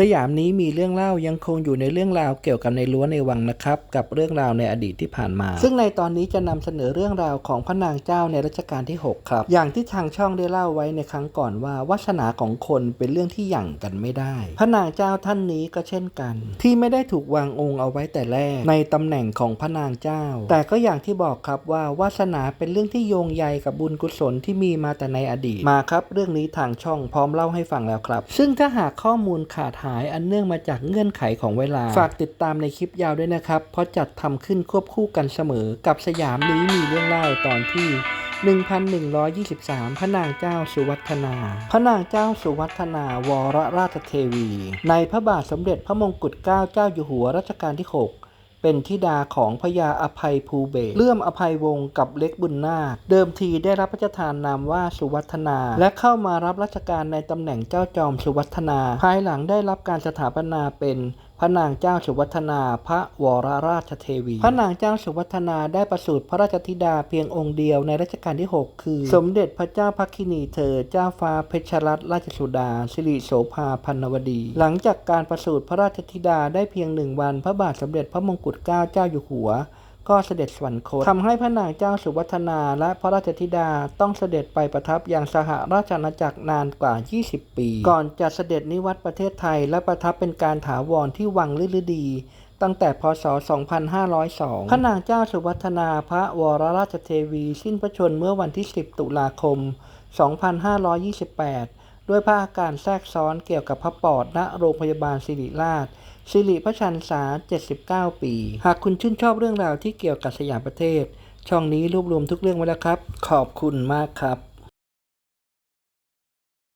สยามนี้มีเรื่องเล่ายังคงอยู่ในเรื่องราวเกี่ยวกับในรั้วในวังนะครับ กับเรื่องราวในอดีตที่ผ่านมา ซึ่งในตอนนี้จะนำเสนอเรื่องราวของพระนางเจ้าในรัชกาลที่ 6 ครับ อย่างที่ทางช่องได้เล่าไว้ในครั้งก่อนว่าวาสนาของคนเป็นเรื่องที่หยั่งกันไม่ได้ พระนางเจ้าท่านนี้ก็เช่นกัน ที่ไม่ได้ถูกวางองค์เอาไว้แต่แรก ในตำแหน่งของพระนางเจ้า แต่ก็อย่างที่บอกครับว่าวาสนาเป็นเรื่องที่โยงใยกับบุญกุศลที่มีมาแต่ในอดีตมาครับ เรื่องนี้ทางช่องพร้อมเล่าให้ฟังแล้วครับ ซึ่งถ้าหากข้อมูลขาดหายายอันเนื่องมาจากเงื่อนไขของเวลา ฝากติดตามในคลิปยาวด้วยนะครับ เพราะจัดทำขึ้นควบคู่กันเสมอกับสยามนี้มีเรื่องเล่าตอนที่1123 พระนางเจ้าสุวัฒนา พระนางเจ้าสุวัฒนาวรราชเทวี ในพระบาทสมเด็จพระมงกุฎเกล้าเจ้าอยู่หัวรัชกาลที่ 6 เป็นธิดาของพญาอภัยภูเบศเลื่อมอภัยวงศ์กับเล็กบุญนาค เดิมทีได้รับพระราชทานนามว่าสุวัฒนา และเข้ามารับราชการในตำแหน่งเจ้าจอมสุวัฒนา ภายหลังได้รับการสถาปนาเป็น พระนางเจ้าสุวัฒนา พระวรราชเทวี พระนางเจ้าสุวัฒนาได้ประสูติพระราชธิดาเพียงองค์เดียวในรัชกาลที่ 6 คือ สมเด็จพระเจ้าพักคินีเธอ เจ้าฟ้าเพชรรัตนราชสุดา สิริโสภาพันนวดี หลังจากการประสูติพระราชธิดาได้เพียงหนึ่งวัน พระบาทสมเด็จพระมงกุฎเกล้าเจ้าอยู่หัว ก็เสด็จสวรรคตทำให้พระนางเจ้าสุวัฒนาและพระราชธิดาต้องเสด็จไปประทับยังสหราชอาณาจักรนานกว่า 20 ปี ก่อนจะเสด็จนิวัตประเทศไทยและประทับเป็นการถาวรที่วังฤดี ตั้งแต่พศ 2502 พระนางเจ้าสุวัฒนาพระวรราชเทวีสิ้นพระชนม์เมื่อวันที่ 10 ตุลาคม 2528 ด้วยพระอาการแทรกซ้อนเกี่ยวกับพระปอดณโรงพยาบาลศิริราช สิริพระชันษา 79 ปี หากคุณชื่นชอบเรื่องราวที่เกี่ยวกับสยามประเทศ ช่องนี้รวบรวมทุกเรื่องไว้แล้วครับ ขอบคุณมากครับ